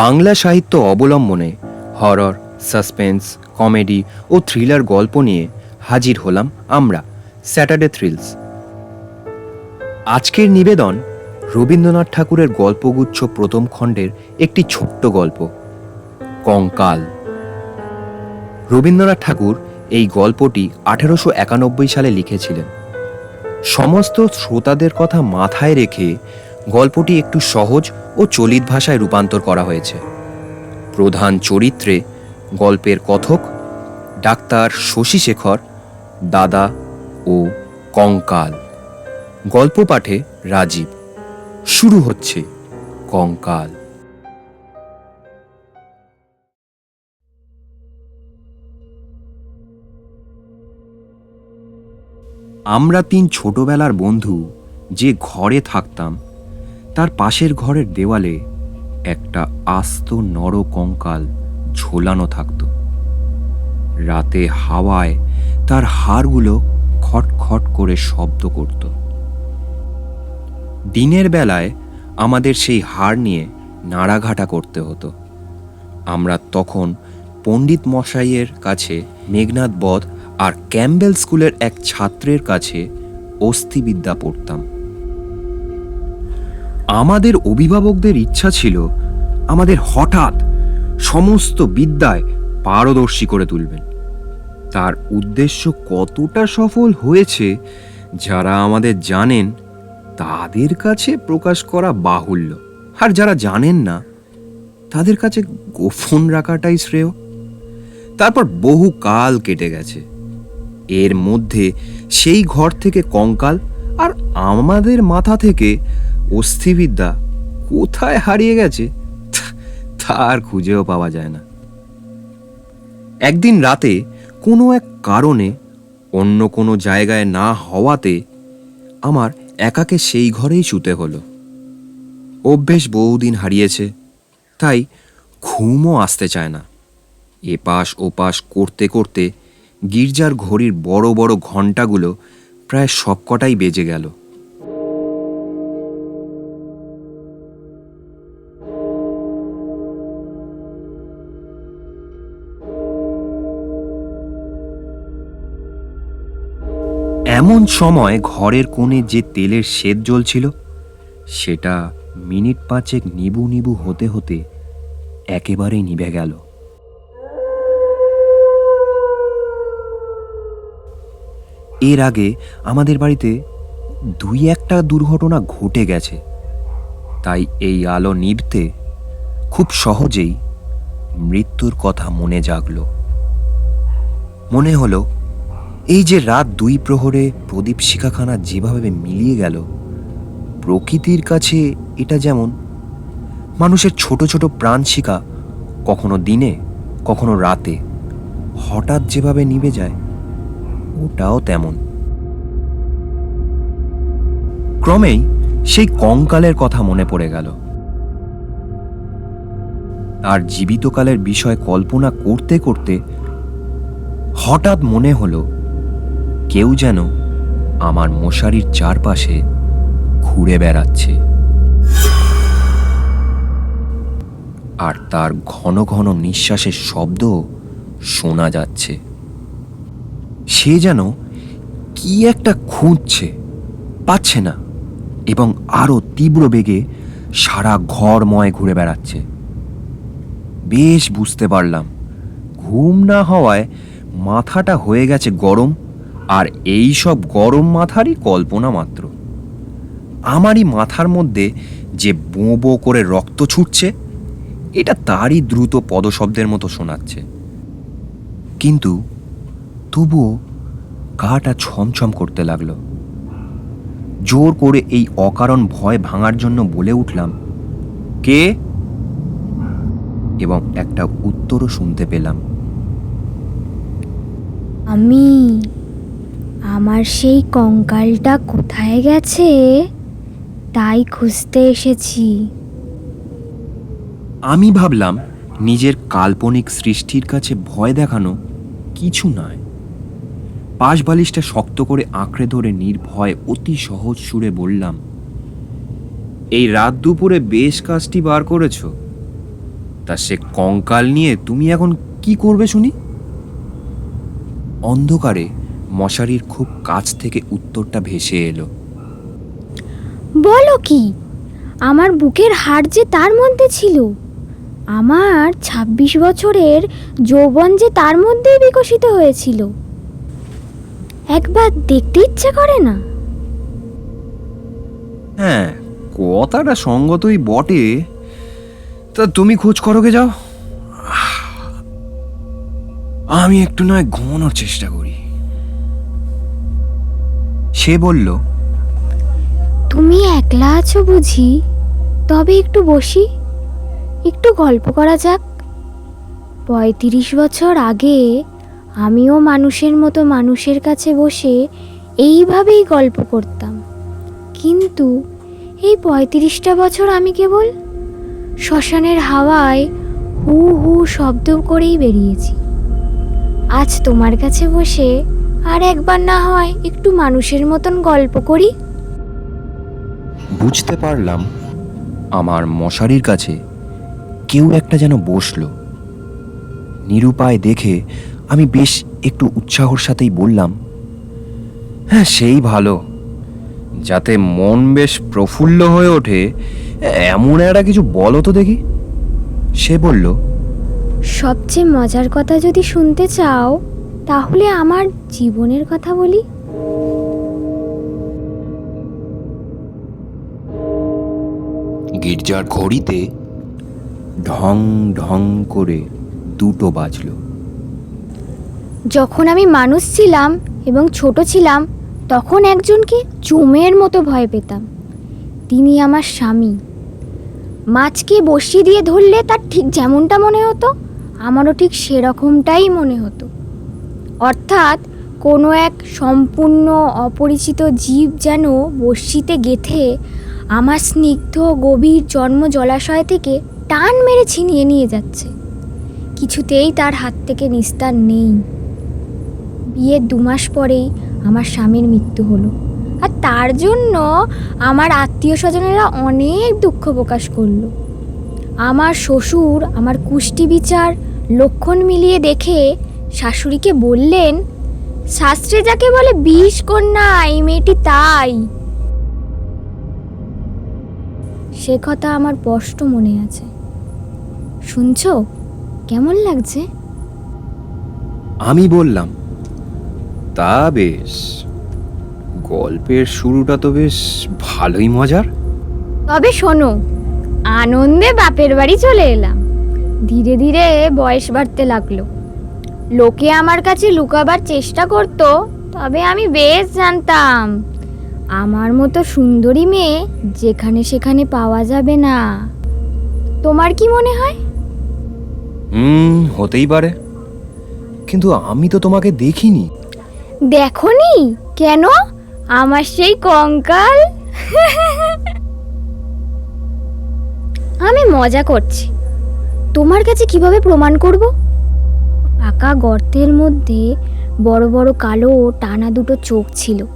বাংলা সাহিত্য অবলম্বনে horror, suspense, comedy ও থ্রিলার গল্প নিয়ে হাজির হলাম আমরা, স্যাটারডে থ্রিলস। আজকের নিবেদন রবীন্দ্রনাথ ঠাকুরের গল্পগুচ্ছ প্রথম খণ্ডের একটি ছোট্ট গল্প, কঙ্কাল। রবীন্দ্রনাথ ঠাকুর এই গল্পটি আঠেরোশো একানব্বই সালে লিখেছিলেন। সমস্ত শ্রোতাদের কথা মাথায় রেখে গল্পটি একটু সহজ ও চলিত ভাষায় রূপান্তর করা হয়েছে। প্রধান চরিত্রে গল্পের কথক ডাক্তার শশী শেখর, দাদা ও কঙ্কাল। গল্প পাঠে রাজীব। শুরু হচ্ছে কঙ্কাল। আমরা তিন ছোটবেলার বন্ধু যে ঘরে থাকতাম তার পাশের ঘরের দেওয়ালে একটা আস্ত নর কঙ্কাল ঝোলানো থাকত। রাতে হাওয়ায় তার হাড়গুলো খটখট করে শব্দ করত। দিনের বেলায় আমাদের সেই হাড় নিয়ে নাড়াঘাটা করতে হতো। আমরা তখন পণ্ডিত মশাইয়ের কাছে মেঘনাথ বধ আর ক্যাম্বেল স্কুলের এক ছাত্রের কাছে অস্থিবিদ্যা পড়তাম। আমাদের অভিভাবকদের ইচ্ছা ছিল আমাদের হঠাৎ সমস্ত বিদ্যায় পারদর্শী করে তুলবেন। তার উদ্দেশ্য কতটা সফল হয়েছে যারা আমাদের জানেন, তাদের কাছে প্রকাশ করা বাহুল্য। আর যারা জানেন না, তাদের কাছে গোপন রাখাটাই শ্রেয়। তারপর বহু কাল কেটে গেছে। এর মধ্যে সেই ঘর থেকে কঙ্কাল আর আমাদের মাথা থেকে অস্থিবিদ্যা কোথায় হারিয়ে গেছে? তার খুঁজেও পাওয়া যায় না। একদিন রাতে কোনো এক কারণে অন্য কোনো জায়গায় না হওয়াতে আমার একাকে সেই ঘরেই শুতে হলো। অভ্যেস বহুদিন হারিয়েছে, তাই ঘুমও আসতে চায় না। এপাশ ওপাশ করতে করতে গির্জার ঘড়ির বড় বড় ঘণ্টাগুলো প্রায় সবকটাই বেজে গেল। এমন সময় ঘরের কোণে যে তেলের সেদ জ্বলছিল, সেটা মিনিট পাঁচেক নিবু নিবু হতে হতে একেবারেই নিভে গেল। এর আগে আমাদের বাড়িতে দুই একটা দুর্ঘটনা ঘটে গেছে। তাই এই আলো নিভতে খুব সহজেই মৃত্যুর কথা মনে জাগলো। মনে হলো এই যে রাত দুই প্রহরে প্রদীপ শিখাখানা যেভাবে মিলিয়ে গেল, প্রকৃতির কাছে এটা যেমন, মানুষের ছোট ছোট প্রাণ শিখা কখনো দিনে, কখনো রাতে, হঠাৎ যেভাবে নিভে যায়, ওটাও তেমন। ক্রমেই সেই কঙ্কালের কথা মনে পড়ে গেল। আর জীবিতকালের বিষয় কল্পনা করতে করতে হঠাৎ মনে হলো কেউ যেন আমার মশারির চারপাশে ঘুরে বেড়াচ্ছে। আর তার ঘন ঘন নিঃশ্বাসের শব্দ শোনা যাচ্ছে। সে যেন কি একটা খুঁজছে, পাচ্ছে না এবং আরও তীব্র বেগে সারা ঘরময় ঘুরে বেড়াচ্ছে। বেশ বুঝতে পারলাম, ঘুম না হওয়ায় মাথাটা হয়ে গেছে গরম আর এই সব গরম মাথারই কল্পনা মাত্র। আমারই মাথার মধ্যে যে বোঁ বোঁ করে রক্ত ছুটছে, এটা তারই দ্রুত পদশব্দের মতো শোনাচ্ছে। কিন্তু তবুও গাটা ছমছম করতে লাগল। জোর করে এই অকারণ ভয় ভাঙার জন্য বলে উঠলাম, কে? এবং একটা উত্তরও শুনতে পেলাম। আমি। আমার সেই কঙ্কালটা কোথায় গেছে? তাই খুঁজতে এসেছি। আমি ভাবলাম, নিজের কাল্পনিক সৃষ্টির কাছে ভয় দেখানো কিছু নয়। পাশ বালিশটা শক্ত করে আঁকড়ে ধরে নির্ভয় অতি সহজ সুরে বললাম, এই রাত দুপুরে বেশ কাজটি বার করেছ। তা সে কঙ্কাল নিয়ে তুমি এখন কি করবে শুনি? অন্ধকারে মশারির খুব কাছ থেকে উত্তরটা ভেসে এলো। বলো কি? আমার বুকের হাড় যে তার মধ্যে ছিল আমার ২৬ বছরের যৌবন যে তার মধ্যেই বিকশিত হয়েছিল একবার দেখতে ইচ্ছে করে না? হ্যাঁ কথাটা সঙ্গতই বটে। তা তুমি খোঁজ করোগে যাও। আমি একটু নয় ঘুমানোর চেষ্টা করি। সে বলল, তুমি একলা আছো বুঝি? তবে একটু বসি। একটু গল্প করা যাক। পঁয়ত্রিশ বছর আগে আমিও মানুষের মতো মানুষের কাছে বসে এইভাবেই গল্প করতাম। কিন্তু এই পঁয়ত্রিশটা বছর আমি কেবল শ্মশানের হাওয়ায় হু হু শব্দ করেই বেরিয়েছি। আজ তোমার কাছে বসে আর একবার না হয় একটু মানুষের মতন গল্প করি। বুঝতে পারলাম আমার মশারির কাছে কেউ একটা যেন বসল। নিরুপায় দেখে আমি বেশ একটু উৎসাহর সাথেই বললাম হ্যাঁ সেই ভালো। যাতে মন বেশ প্রফুল্ল হয়ে ওঠে এমন একটা কিছু বলো তো দেখি। সে বলল সবচেয়ে মজার কথা যদি শুনতে চাও তাহলে আমার জীবনের কথা বলি? গির্জার ঘড়িতে ঢং ঢং করে দুটো বাজলো। যখন আমি মানুষ ছিলাম এবং ছোট ছিলাম তখন একজনকে চুমের মতো ভয় পেতাম। তিনি আমার স্বামী। মাছকে বসিয়ে দিয়ে ধরলে তার ঠিক যেমনটা মনে হতো আমারও ঠিক সেরকমটাই মনে হতো। অর্থাৎ কোনো এক সম্পূর্ণ অপরিচিত জীব যেন বর্ষিতে গেথে আমার স্নিগ্ধ গভীর জন্ম জলাশয় থেকে টান মেরে ছিনিয়ে নিয়ে যাচ্ছে। কিছুতেই তার হাত থেকে নিস্তার নেই। বিয়ের দু মাস পরেই আমার স্বামীর মৃত্যু হলো। আর তার জন্য আমার আত্মীয় স্বজনেরা অনেক দুঃখ প্রকাশ করল। আমার শ্বশুর, আমার কুষ্টি বিচার লক্ষণ মিলিয়ে দেখে শাশুড়িকে বললেন শাস্ত্রে যাকে বলে বিষ কন্যা এই মেয়েটি তাই। সে কথা আমার স্পষ্ট মনে আছে। শুনছো? কেমন লাগছে? আমি বললাম তা বেশ। গল্পের শুরুটা তো বেশ ভালোই মজার। তবে শোনো আনন্দে বাপের বাড়ি চলে এলাম। ধীরে ধীরে বয়স বাড়তে লাগল। লোকে আমার কাছে লুকাবার চেষ্টা করতো তবে আমি বেশ জানতাম। আমার মতো সুন্দরী মেয়ে যেখানে সেখানে পাওয়া যাবে না। তোমার কি মনে হয়? হুম হতেই পারে। কিন্তু আমি তো তোমাকে দেখিনি। দেখনি? কেন? আমার সেই কঙ্কাল। আমি মজা করছি। তোমার কাছে কীভাবে প্রমাণ করব? পাকা গর্তের মধ্যে বড় বড় কালো টানা দুটো চোখ ছিল।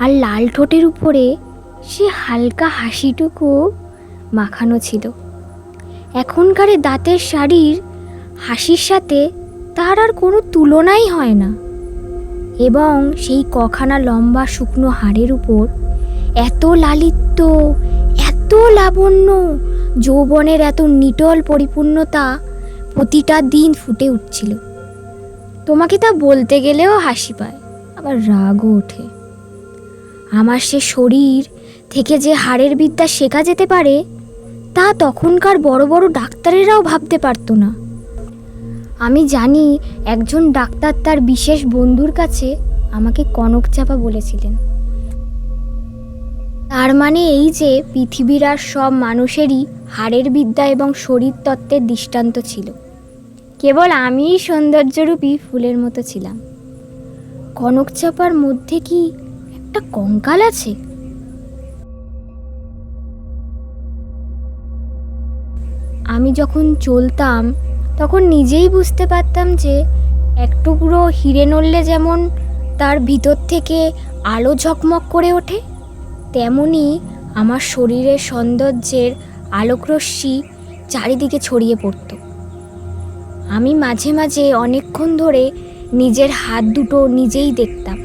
আর লাল ঠোঁটের উপরে সে হালকা হাসিটুকু মাখানো ছিল। এখনকার দাঁতের শাড়ির হাসির সাথে তার আর কোনো তুলনাই হয় না। এবং সেই কখানা লম্বা শুকনো হাড়ের উপর এত লালিত্য, এত লাবণ্য, যৌবনের এত নিটল পরিপূর্ণতা প্রতিটা দিন ফুটে উঠছিল। তোমাকে তা বলতে গেলেও হাসি পায়, আবার রাগও ওঠে। আমার সে শরীর থেকে যে হাড়ের বিদ্যা শেখা যেতে পারে, তা তখনকার বড় বড় ডাক্তারেরাও ভাবতে পারতো না। আমি জানি একজন ডাক্তার তার বিশেষ বন্ধুর কাছে আমাকে কনক চাপা বলেছিলেন। তার মানে এই যে পৃথিবীর আর সব মানুষেরই হাড়ের বিদ্যা এবং শরীর তত্ত্বের দৃষ্টান্ত ছিল। কেবল আমিই সৌন্দর্যরূপী ফুলের মতো ছিলাম। কনক চাপার মধ্যে কি একটা কঙ্কাল আছে? আমি যখন চলতাম, তখন নিজেই বুঝতে পারতাম যে এক টুকরো হিরে নড়লে যেমন তার ভিতর থেকে আলো ঝকমক করে ওঠে, তেমনি আমার শরীরের সৌন্দর্যের আলোকরশ্মি চারিদিকে ছড়িয়ে পড়ত। আমি মাঝে মাঝে অনেকক্ষণ ধরে নিজের হাত দুটো নিজেই দেখতাম।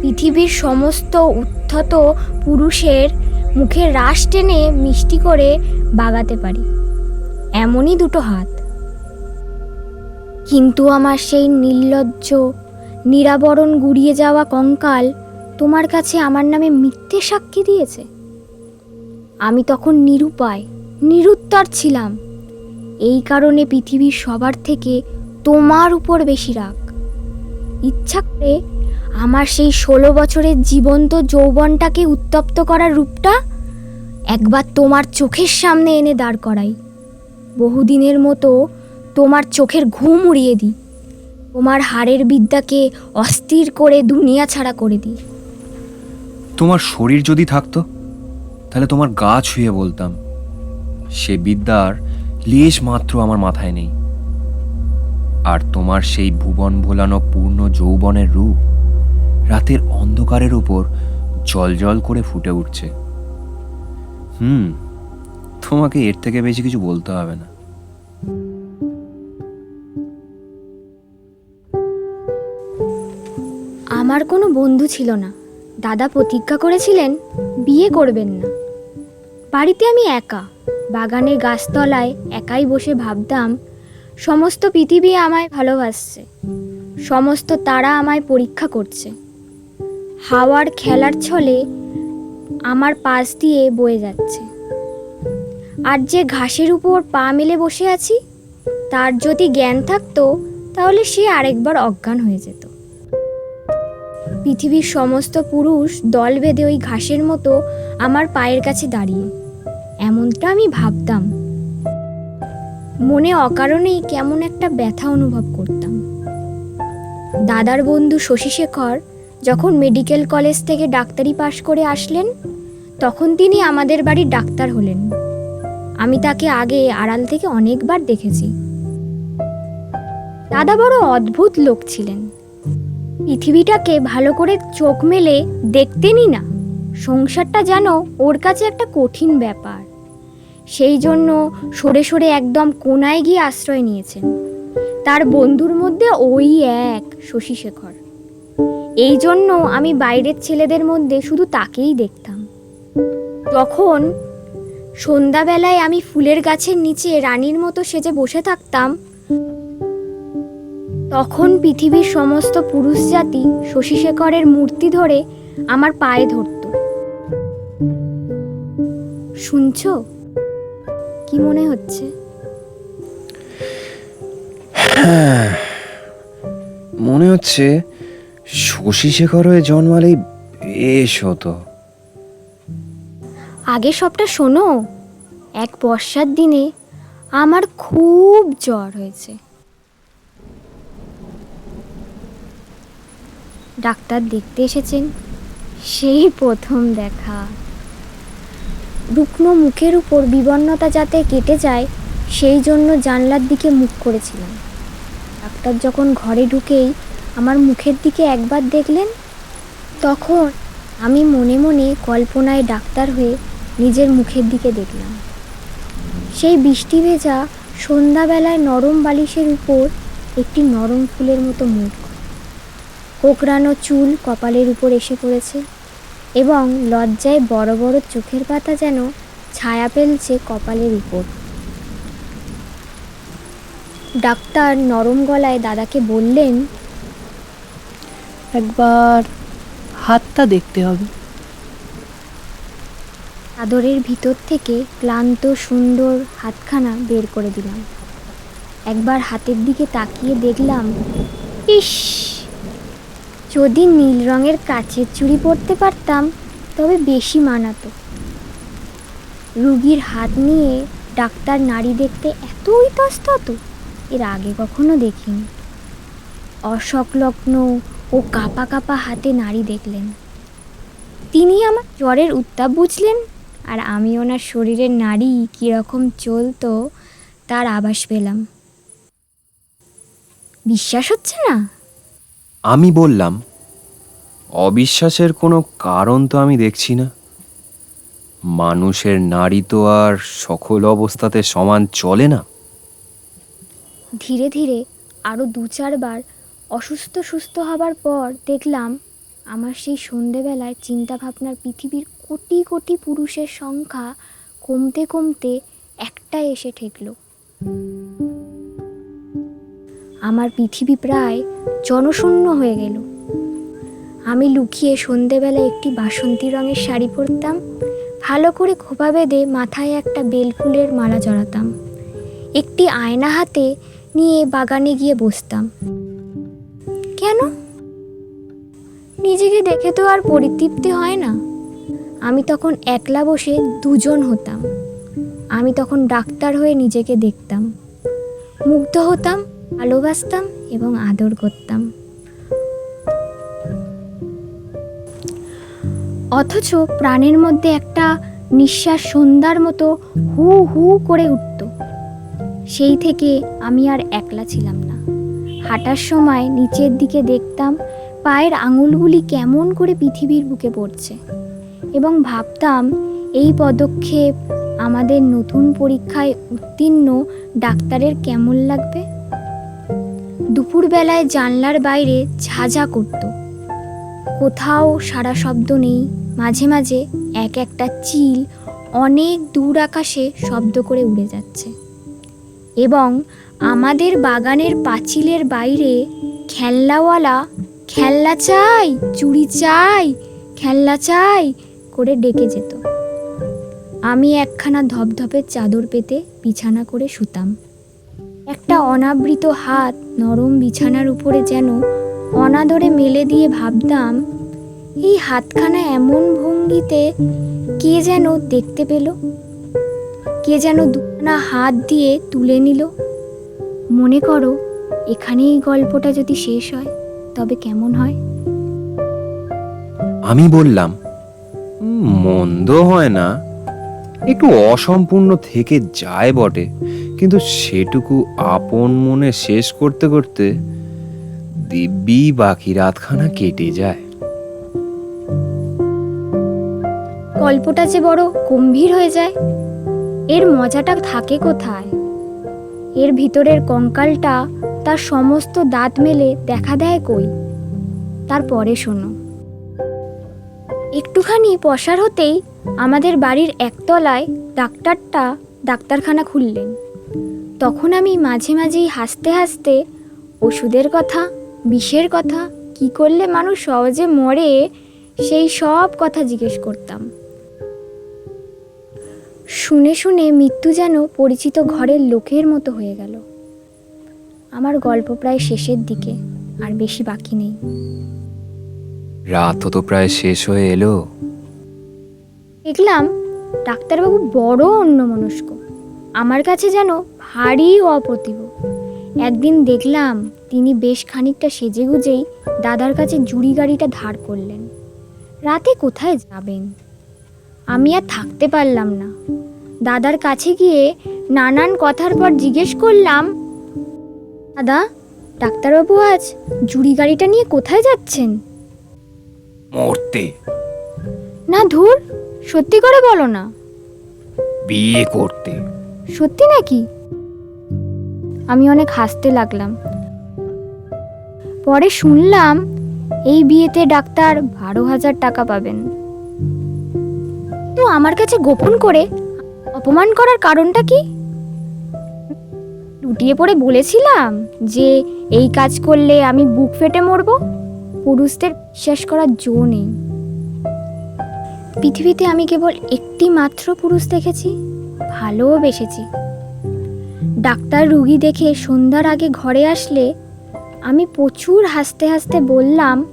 পৃথিবীর সমস্ত উত্থত পুরুষের মুখে রাশ টেনে মিষ্টি করে বাগাতে পারি। এমনই দুটো হাত। কিন্তু আমার সেই নির্লজ্জ, নিরাবরণ গুড়িয়ে যাওয়া কঙ্কাল তোমার কাছে আমার নামে মিথ্যে সাক্ষী দিয়েছে? আমি তখন নিরুপায়, নিরুত্তর ছিলাম। এই কারণে পৃথিবীর সবার থেকে তোমার উপর বেশি রাগ। ইচ্ছা করে আমার সেই ষোলো বছরের জীবন্ত যৌবনটাকে উত্তপ্ত করার রূপটা একবার তোমার চোখের সামনে এনে দাঁড় করাই। বহুদিনের মতো তোমার চোখের ঘুম উড়িয়ে দিই। তোমার হাড়ের বিদ্যাকে অস্থির করে দুনিয়া ছাড়া করে দিই। তোমার শরীর যদি থাকতো, তাহলে তোমার গা ছুঁয়ে বলতাম, সে বিদ্যার লেশ মাত্র আমার মাথায় নেই। আর তোমার সেই ভুবন ভোলানো পূর্ণ যৌবনের রূপ রাতের অন্ধকারের উপর জল জল করে ফুটে উঠছে। হুম, তোমাকে এর থেকে বেশি কিছু বলতে হবে না। আমার কোনো বন্ধু ছিল না। দাদা প্রতিজ্ঞা করেছিলেন, বিয়ে করবেন না। বাড়িতে আমি একা। বাগানের গাছতলায় একাই বসে ভাবতাম, সমস্ত পৃথিবী আমায় ভালোবাসছে, সমস্ত তারা আমায় পরীক্ষা করছে। হাওয়ার খেলার ছলে আমার পাশ দিয়ে বয়ে যাচ্ছে। আর যে ঘাসের উপর পা মেলে বসে আছি, তার যদি জ্ঞান থাকতো, তাহলে সে আরেকবার অজ্ঞান হয়ে যেত। পৃথিবীর সমস্ত পুরুষ দল বেঁধে ওই ঘাসের মতো আমার পায়ের কাছে দাঁড়িয়ে। এমনটা আমি ভাবতাম। মনে অকারণেই কেমন একটা ব্যথা অনুভব করতাম। দাদার বন্ধু শশীশেখর যখন মেডিকেল কলেজ থেকে ডাক্তারি পাশ করে আসলেন, তখন তিনি আমাদের বাড়ির ডাক্তার হলেন। আমি তাকে আগে আড়াল থেকে অনেকবার দেখেছি। দাদা বড় অদ্ভুত লোক ছিলেন। পৃথিবীটাকে ভালো করে চোখ মেলে দেখতেনই না। সংসারটা যেন ওর কাছে একটা কঠিন ব্যাপার। সেই জন্য সরে সরে একদম কোনায় গিয়ে আশ্রয় নিয়েছেন। তার বন্ধুর মধ্যে ওই এক শশীশেখর এই জন্য আমি বাইরের ছেলেদের মধ্যে শুধু তাকেই দেখতাম। তখন সন্ধ্যাবেলায় আমি ফুলের গাছের নিচে রানীর মতো সেজে বসে থাকতাম। তখন পৃথিবীর সমস্ত পুরুষ জাতি শশীশেখরের মূর্তি ধরে আমার পায়ে ধরত। শুনছো? কি মনে হচ্ছে? মনে হচ্ছে শশী শেখর হয়ে জন্মালেই বেশ হতো। আগে সবটা শোনো এক বর্ষার দিনে আমার খুব জ্বর হয়েছে। ডাক্তার দেখতে এসেছেন সেই প্রথম দেখা। রুগ্ন মুখের উপর বিবর্ণতা যাতে কেটে যায়, সেই জন্য জানলার দিকে মুখ করেছিলাম। ডাক্তার যখন ঘরে ঢুকেই আমার মুখের দিকে একবার দেখলেন, তখন আমি মনে মনে কল্পনায় ডাক্তার হয়ে নিজের মুখের দিকে দেখলাম। সেই বৃষ্টি ভেজা সন্ধ্যাবেলায় নরম বালিশের উপর একটি নরম ফুলের মতো মুখ। কোকড়ানো চুল কপালের উপর এসে পড়েছে। এবং লজ্জায় বড় বড় চোখের পাতা যেন ছায়া ফেলছে কপালের উপর। ডাক্তার নরম গলায় দাদাকে বললেন একবার হাতটা দেখতে হবে। চাদরের ভিতর থেকে ক্লান্ত সুন্দর হাতখানা বের করে দিলাম। একবার হাতের দিকে তাকিয়ে দেখলাম ইস! যদি নীল রঙের কাচের চুড়ি পরতে পারতাম, তবে বেশি মানাতো। রুগীর হাত নিয়ে ডাক্তার নারী দেখতে এত ইতস্তত এর আগে কখনো দেখিনি। অসংলগ্ন ও কাপা কাপা হাতে নারী দেখলেন। তিনি আমার জ্বরের উত্তাপ বুঝলেন, আর আমি ওনার শরীরের নাড়ি কীরকম চলতো, তার আভাস পেলাম। বিশ্বাস হচ্ছে না? আমি বললাম, অবিশ্বাসের কোনো কারণ তো আমি দেখছি না। মানুষের নারী তো আর সকল অবস্থাতে সমান চলে না। ধীরে ধীরে আরও দু চারবার অসুস্থ সুস্থ হবার পর দেখলাম, আমার সেই সন্ধেবেলায় চিন্তাভাবনার পৃথিবীর কোটি কোটি পুরুষের সংখ্যা কমতে কমতে একটা এসে ঠেকল। আমার পৃথিবী প্রায় জনশূন্য হয়ে গেল। আমি লুকিয়ে সন্ধেবেলায় একটি বাসন্তী রঙের শাড়ি পরতাম, ভালো করে খোপা বেঁধে মাথায় একটা বেলফুলের মালা জড়াতাম। একটি আয়না হাতে নিয়ে বাগানে গিয়ে বসতাম। কেন? নিজেকে দেখে তো আর পরিতৃপ্তি হয় না। আমি তখন একলা বসে দুজন হতাম। আমি তখন ডাক্তার হয়ে নিজেকে দেখতাম। মুগ্ধ হতাম ভালোবাসতাম এবং আদর করতাম। অথচ প্রাণের মধ্যে একটা নিঃশ্বাস সন্ধ্যার মতো হু হু করে উঠত। সেই থেকে আমি আর একলা ছিলাম না। হাঁটার সময় নিচের দিকে দেখতাম পায়ের আঙুলগুলি কেমন করে পৃথিবীর বুকে পড়ছে এবং ভাবতাম এই পদক্ষেপ আমাদের নতুন পরীক্ষায় উত্তীর্ণ ডাক্তারের কেমন লাগবে? দুপুরবেলায় জানলার বাইরে ঝাঝা করত। কোথাও সারা শব্দ নেই, মাঝে মাঝে এক একটা চিল অনেক দূর আকাশে শব্দ করে উড়ে যাচ্ছে। এবং আমাদের বাগানের পাঁচিলের বাইরে খেলনাওয়ালা, খেলনা চাই, চুড়ি চাই, খেলনা চাই করে ডেকে যেত। আমি একখানা ধপধপের চাদর পেতে বিছানা করে শুতাম। একটা অনাবৃত হাত নরম বিছানার উপরে যেন অনাদরে মেলে দিয়ে ভাবতাম, এই হাতখানা এমন ভঙ্গিতে কে যেন দেখতে পেল? কে যেন দুখানা হাত দিয়ে তুলে নিল? মনে করো এখানেই গল্পটা যদি শেষ হয়, তবে কেমন হয়? আমি বললাম মন্দ হয় না। একটু অসম্পূর্ণ থেকে যায় বটে। কিন্তু সেটুকু আপন মনে শেষ করতে করতে দিব্যি বাকি রাতখানা কেটে যায়। গল্পটা যে বড় গম্ভীর হয়ে যায়, এর মজাটা থাকে কোথায়? এর ভিতরের কঙ্কালটা তার সমস্ত দাঁত মেলে দেখা দেয় কই? তারপরে শোনো। একটুখানি পসার হতেই আমাদের বাড়ির একতলায় ডাক্তারটা ডাক্তারখানা খুললেন। তখন আমি মাঝে মাঝেই হাসতে হাসতে ওষুধের কথা বিষের কথা কি করলে মানুষ সহজে মরে সেই সব কথা জিজ্ঞেস করতাম। শুনে শুনে মৃত্যু যেন পরিচিত ঘরের লোকের মতো হয়ে গেল। আমার গল্প প্রায় শেষের দিকে আর বেশি বাকি নেই। রাতও তো প্রায় শেষ হয়ে এলো। দেখলাম ডাক্তারবাবু বড় অন্যমনস্ক। আমার কাছে যেন ভারী অপ্রতিভ একদিন দেখলাম তিনি বেশ খানিকটা সেজে গুজেই দাদার কাছে জুড়ি গাড়িটা ধার করলেন। রাতে কোথায় যাবেন? আমি আর থাকতে পারলাম না। দাদার কাছে গিয়ে নানান কথার পর জিজ্ঞেস করলাম দাদা ডাক্তারবাবু আজ জুড়ি গাড়িটা নিয়ে কোথায় যাচ্ছেন? মরতে। না ধুর সত্যি করে বলো না। বিয়ে করতে। সত্যি নাকি? আমি অনেক হাসতে লাগলাম। পরে শুনলাম, এই বিয়েতে ডাক্তার বারো হাজার টাকা পাবেন। তো আমার কাছে গোপন করে অপমান করার কারণটা কি? লুটিয়ে পড়ে বলেছিলাম যে এই কাজ করলে আমি বুক ফেটে মরবো। পুরুষদের বিশ্বাস করার জো নেই। পৃথিবীতে আমি কেবল একটি মাত্র পুরুষ দেখেছি। ভালোও বেসেছি ডাক্তার রুগী দেখে সন্ধ্যার আগে ঘরে আসলে আমি প্রচুর হাসতে হাসতে বললাম,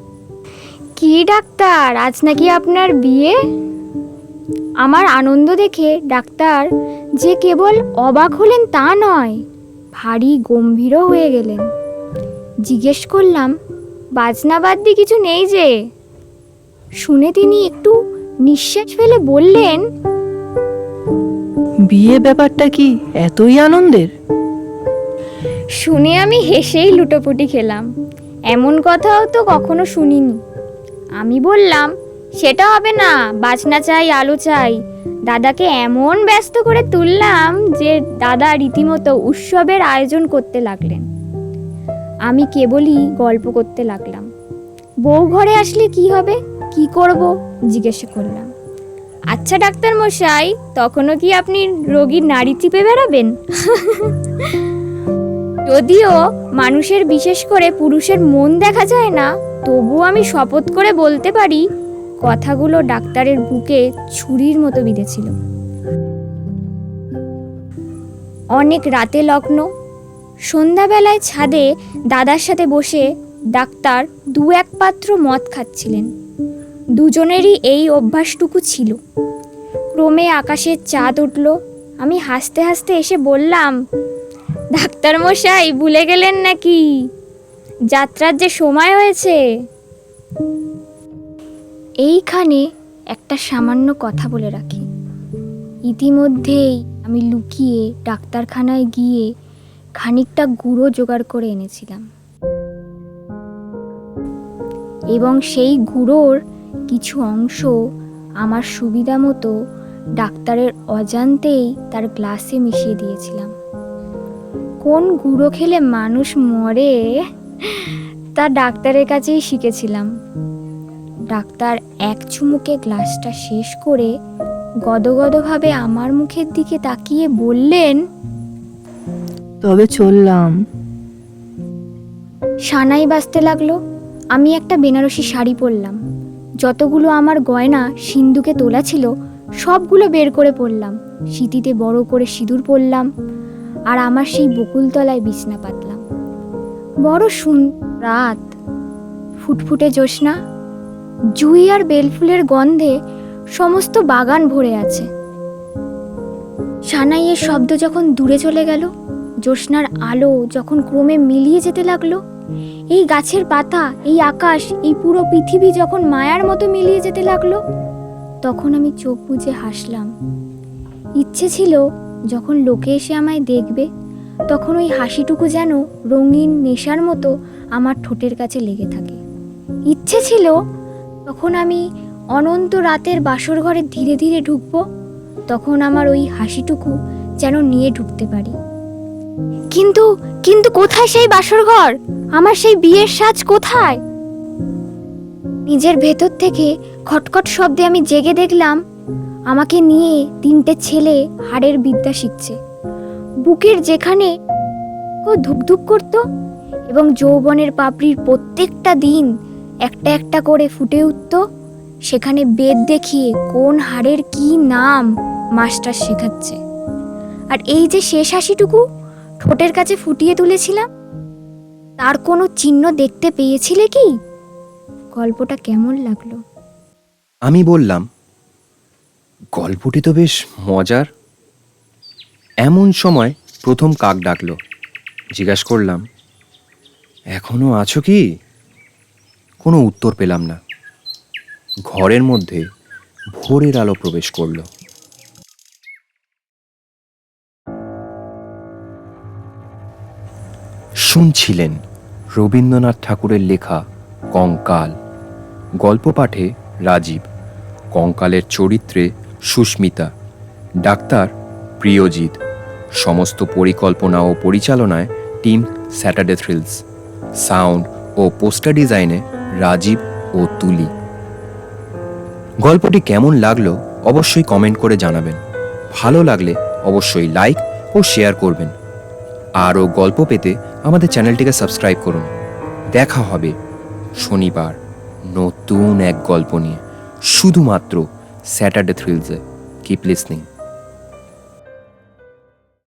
কি ডাক্তার, আজ নাকি আপনার বিয়ে? আমার আনন্দ দেখে ডাক্তার যে কেবল অবাক হলেন তা নয়, ভারী গম্ভীরও হয়ে গেলেন। জিজ্ঞেস করলাম, বাজনা বাদ দিয়ে কিছু নেই যে? শুনে তিনি একটু নিঃশ্বাস ফেলে বললেন বিয়ে ব্যাপারটা কি এতই আনন্দের? শুনে আমি হেসেই লুটোপুটি খেলাম। এমন কথাও তো কখনো শুনিনি। আমি বললাম, সেটা হবে না, বাজনা চাই, আলো চাই। দাদাকে এমন ব্যস্ত করে তুললাম যে দাদা রীতিমতো উৎসবের আয়োজন করতে লাগলেন। আমি কেবলই গল্প করতে লাগলাম। বউ ঘরে আসলে কি হবে? কি করব? জিজ্ঞেস করলাম। আচ্ছা ডাক্তার মশাই তখনও কি আপনি রোগীর নাড়ি চিপে বেড়াবেন? যদিও মানুষের বিশেষ করে পুরুষের মন দেখা যায় না তবু আমি শপথ করে বলতে পারি, কথাগুলো ডাক্তারের বুকে ছুরির মতো বিঁধেছিল। অনেক রাতে লগ্ন, সন্ধ্যাবেলায় ছাদে দাদার সাথে বসে ডাক্তার দু এক পাত্র মদ খাচ্ছিলেন। দুজনেরই এই অভ্যাসটুকু ছিল। ক্রমে আকাশের চাঁদ উঠল। আমি হাসতে হাসতে এসে বললাম ডাক্তার মশাই ভুলে গেলেন নাকি? যাত্রার যে সময় হয়েছে। এইখানে একটা সামান্য কথা বলে রাখি। ইতিমধ্যেই আমি লুকিয়ে ডাক্তারখানায় গিয়ে খানিকটা গুঁড়ো জোগাড় করে এনেছিলাম। এবং সেই গুঁড়োর কিছু অংশ আমার সুবিধা মতো ডাক্তারের অজান্তেই তার গ্লাসে মিশিয়ে দিয়েছিলাম। কোন গুঁড়ো খেলে মানুষ মরে তা ডাক্তারের কাছেই শিখেছিলাম। ডাক্তার এক চুমুকে গ্লাসটা শেষ করে গদগদভাবে আমার মুখের দিকে তাকিয়ে বললেন তবে চললাম। সানাই বাজতে লাগল আমি একটা বেনারসি শাড়ি পরলাম। যতগুলো আমার গয়না সিন্ধুকে তোলা ছিল, সবগুলো বের করে পড়লাম সিঁতিতে বড় করে সিঁদুর পরলাম আর আমার সেই বকুলতলায় বিছনা পাতলাম। বড় শুন রাত, ফুটফুটে জ্যোৎস্না, জুই আর বেলফুলের গন্ধে সমস্ত বাগান ভরে আছে। সানাইয়ের শব্দ যখন দূরে চলে গেল, জ্যোৎস্নার আলো যখন ক্রমে মিলিয়ে যেতে লাগল এই গাছের পাতা, এই আকাশ, এই পুরো পৃথিবী যখন মায়ার মতো মিলিয়ে যেতে লাগল, তখন আমি চোখ বুজে হাসলাম। ইচ্ছে ছিল, যখন লোকে এসে আমায় দেখবে, তখন ওই হাসিটুকু যেন রঙিন নেশার মতো আমার ঠোঁটের কাছে লেগে থাকে। ইচ্ছে ছিল, তখন আমি অনন্ত রাতের বাসর ঘরে ধীরে ধীরে ঢুকবো, তখন আমার ওই হাসিটুকু যেন নিয়ে ঢুকতে পারি। কিন্তু কিন্তু কোথায় সেই বাসর ঘর? আমার সেই বিয়ের সাজ কোথায়? নিজের ভেতর থেকে খটখট শব্দে আমি জেগে দেখলাম, আমাকে নিয়ে তিনটে ছেলে হাড়ের বিদ্যা শিখছে। বুকের যেখানে ও ধুকধুক করত এবং যৌবনের পাপড়ির প্রত্যেকটা দিন একটা একটা করে ফুটে উঠত, সেখানে বেদ দেখিয়ে কোন হাড়ের কি নাম মাস্টার শেখাচ্ছে। আর এই যে শেষ হাসিটুকু ঠোঁটের কাছে ফুটিয়ে তুলেছিলাম? তার কোনো চিহ্ন দেখতে পেয়েছিলে কি? গল্পটা কেমন লাগল? আমি বললাম, গল্পটি তো বেশ মজার। এমন সময় প্রথম কাক ডাকলো। জিজ্ঞাসা করলাম, এখনও আছো কি? কোনো উত্তর পেলাম না। ঘরের মধ্যে ভোরের আলো প্রবেশ করল। শুনছিলেন রবীন্দ্রনাথ ঠাকুরের লেখা কঙ্কাল। গল্প পাঠে রাজীব, কঙ্কালের চরিত্রে সুস্মিতা, ডাক্তার প্রিয়জিৎ, সমস্ত পরিকল্পনা ও পরিচালনায় টিম স্যাটারডে থ্রিলস, সাউন্ড ও পোস্টার ডিজাইনে রাজীব ও তুলি। গল্পটি কেমন লাগল অবশ্যই কমেন্ট করে জানাবেন। ভালো লাগলে অবশ্যই লাইক ও শেয়ার করবেন। আরও গল্প পেতে আমাদের চ্যানেলটিকে সাবস্ক্রাইব করুন। দেখা হবে শনিবার নতুন এক গল্প নিয়ে। শুধুমাত্র স্যাটারডে থ্রিলসে কিপ লিসনিং